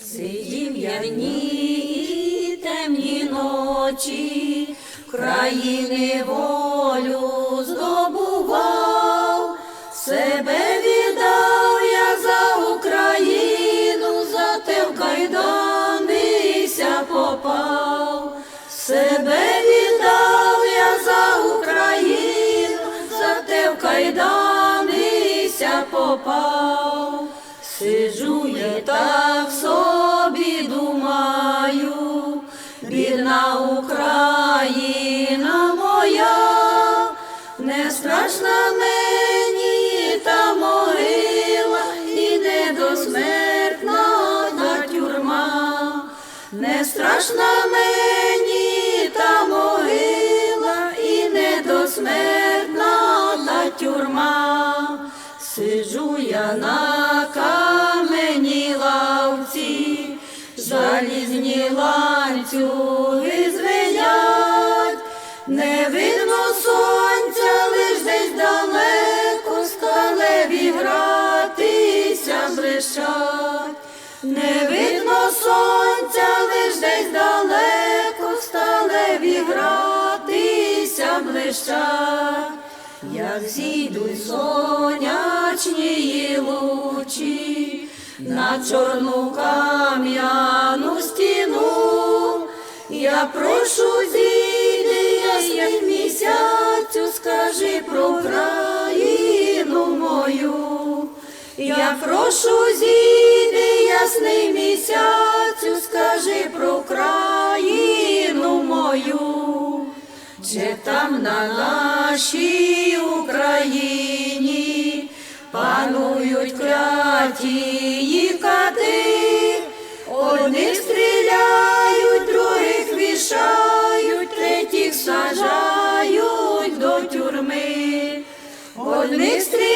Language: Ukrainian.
Дні і темні ночі, країни волю здобував, себе віддав я за Україну, зате в кайданися попав, себе віддав я за Україну, зате в кайданися попав. Сиджу я так не тюрма, не страшна мені та могила, і не досмертна та тюрма. Сиджу я на камені лавці, залізні ланцюги звенять, не видно блищать, не видно сонця, лиш десь далеко сталеві гратися блищать. Як зійдуть сонячні лучі на чорну кам'яну стіну, я прошу прошу зійди ясний місяцю, скажи про країну мою. Чи там на нашій Україні панують кляті кати, одних стріляють, других вішають, третіх сажають до тюрми, одних стріляють.